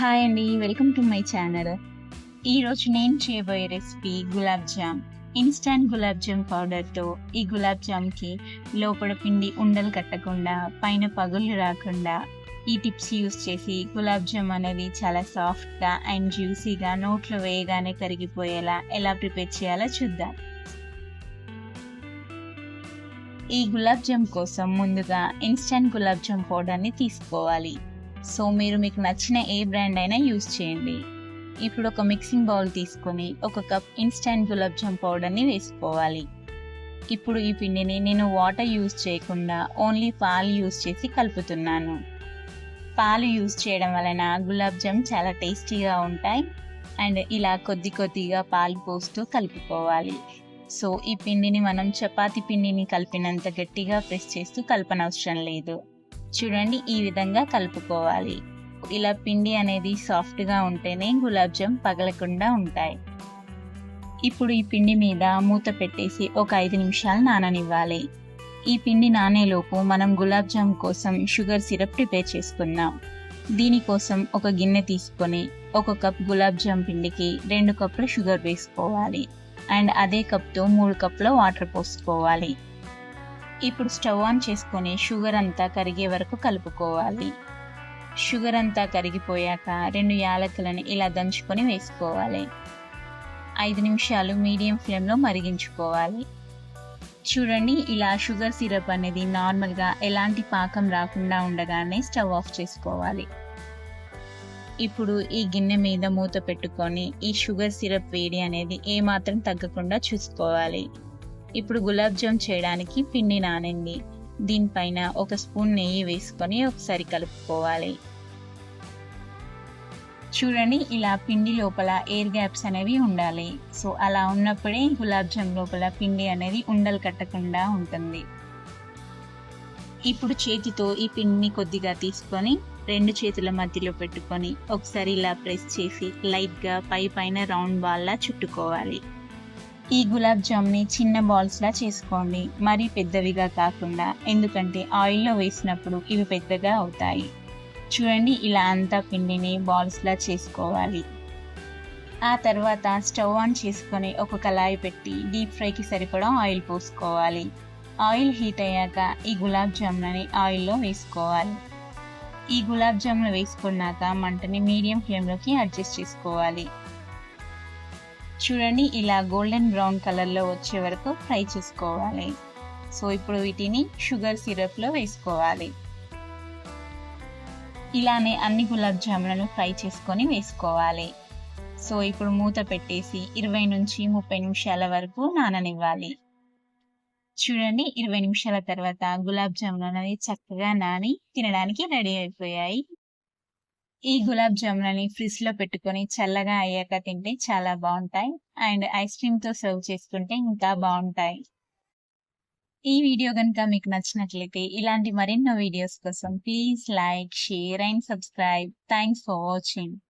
Hi అండి welcome to my channel ఈరోజు నేను చేయబోయే రెసిపీ గులాబ్ జామ్. ఇన్స్టాంట్ గులాబ్ జామ్ పౌడర్తో ఈ గులాబ్ జామ్కి లోపల పిండి ఉండలు కట్టకుండా పైన పగులు రాకుండా ఈ టిప్స్ యూస్ చేసి గులాబ్ జామ్ అనేది చాలా సాఫ్ట్గా అండ్ జ్యూసీగా నోట్లో వేయగానే కరిగిపోయేలా ఎలా ప్రిపేర్ చేయాలో చూద్దాం. ఈ గులాబ్ జామ్ కోసం ముందుగా ఇన్స్టాంట్ గులాబ్ జామ్ పౌడర్ని తీసుకోవాలి. సో మీరు మీకు నచ్చిన ఏ బ్రాండ్ అయినా యూస్ చేయండి. ఇప్పుడు ఒక మిక్సింగ్ బౌల్ తీసుకొని ఒక కప్ ఇన్స్టెంట్ గులాబ్ జామ్ పౌడర్ని వేసుకోవాలి. ఇప్పుడు ఈ పిండిని నేను వాటర్ యూస్ చేయకుండా ఓన్లీ పాలు యూస్ చేసి కలుపుతున్నాను. పాలు యూస్ చేయడం వలన గులాబ్ జామ్ చాలా టేస్టీగా ఉంటాయి అండ్ ఇలా కొద్ది కొద్దిగా పాలు పోస్తూ కలుపుకోవాలి. సో ఈ పిండిని మనం చపాతి పిండిని కలిపినంత గట్టిగా ప్రెస్ చేస్తూ కలపనవసరం లేదు. చూడండి ఈ విధంగా కలుపుకోవాలి. ఇలా పిండి అనేది సాఫ్ట్గా ఉంటేనే గులాబ్ జామ్ పగలకుండా ఉంటాయి. ఇప్పుడు ఈ పిండి మీద మూత పెట్టేసి ఒక ఐదు నిమిషాలు నాననివ్వాలి. ఈ పిండి నానేలోపు మనం గులాబ్ జామ్ కోసం షుగర్ సిరప్ ప్రిపేర్ చేసుకుందాం. దీనికోసం ఒక గిన్నె తీసుకొని ఒక కప్ గులాబ్ జామ్ పిండికి రెండు కప్పులు షుగర్ వేసుకోవాలి. అండ్ అదే కప్తో మూడు కప్పుల వాటర్ పోసుకోవాలి. ఇప్పుడు స్టవ్ ఆన్ చేసుకొని షుగర్ అంతా కరిగే వరకు కలుపుకోవాలి. షుగర్ అంతా కరిగిపోయాక రెండు యాలకులను ఇలా దంచుకొని వేసుకోవాలి. ఐదు నిమిషాలు మీడియం ఫ్లేమ్లో మరిగించుకోవాలి. చూడండి ఇలా షుగర్ సిరప్ అనేది నార్మల్గా ఎలాంటి పాకం రాకుండా ఉండగానే స్టవ్ ఆఫ్ చేసుకోవాలి. ఇప్పుడు ఈ గిన్నె మీద మూత పెట్టుకొని ఈ షుగర్ సిరప్ వేడి అనేది ఏమాత్రం తగ్గకుండా చూసుకోవాలి. ఇప్పుడు గులాబ్ జామ్ చేయడానికి పిండి నానింది దీనిపైన ఒక స్పూన్ నెయ్యి వేసుకొని ఒకసారి కలుపుకోవాలి. చూడండి ఇలా పిండి లోపల ఎయిర్ గ్యాప్స్ అనేవి ఉండాలి. సో అలా ఉన్నప్పుడే గులాబ్ జామ్ లోపల పిండి అనేది ఉండలు కట్టకుండా ఉంటుంది. ఇప్పుడు చేతితో ఈ పిండిని కొద్దిగా తీసుకొని రెండు చేతుల మధ్యలో పెట్టుకొని ఒకసారి ఇలా ప్రెస్ చేసి లైట్గా పై పైన రౌండ్ బాల్లా చుట్టుకోవాలి. ఈ గులాబ్ జామ్ని చిన్న బాల్స్లా చేసుకోండి. మరీ పెద్దవిగా కాకుండా ఎందుకంటే ఆయిల్లో వేసినప్పుడు ఇవి పెద్దగా అవుతాయి. చూడండి ఇలా అంతా పిండిని బాల్స్లా చేసుకోవాలి. ఆ తర్వాత స్టవ్ ఆన్ చేసుకొని ఒక కళాయి పెట్టి డీప్ ఫ్రైకి సరిపడా ఆయిల్ పోసుకోవాలి. ఆయిల్ హీట్ అయ్యాక ఈ గులాబ్ జామ్లని ఆయిల్లో వేసుకోవాలి. ఈ గులాబ్ జామ్లు వేసుకున్నాక మంటని మీడియం ఫ్లేమ్లోకి అడ్జస్ట్ చేసుకోవాలి. చూడండి ఇలా గోల్డెన్ బ్రౌన్ కలర్లో వచ్చే వరకు ఫ్రై చేసుకోవాలి. సో ఇప్పుడు వీటిని షుగర్ సిరప్లో వేసుకోవాలి. ఇలానే అన్ని గులాబ్ జాములను ఫ్రై చేసుకొని వేసుకోవాలి. సో ఇప్పుడు మూత పెట్టేసి ఇరవై నుంచి ముప్పై నిమిషాల వరకు నాననివ్వాలి. చూడండి ఇరవై నిమిషాల తర్వాత గులాబ్ జామున్ అనేది చక్కగా నాని తినడానికి రెడీ అయిపోయాయి. ఈ గులాబ్ జాములని ఫ్రిడ్జ్లో పెట్టుకొని చల్లగా అయ్యాక తింటే చాలా బాగుంటాయి. అండ్ ఐస్ క్రీమ్తో సర్వ్ చేసుకుంటే ఇంకా బాగుంటాయి. ఈ వీడియో కనుక మీకు నచ్చినట్లయితే ఇలాంటి మరెన్నో వీడియోస్ కోసం please like share and subscribe. Thanks for watching.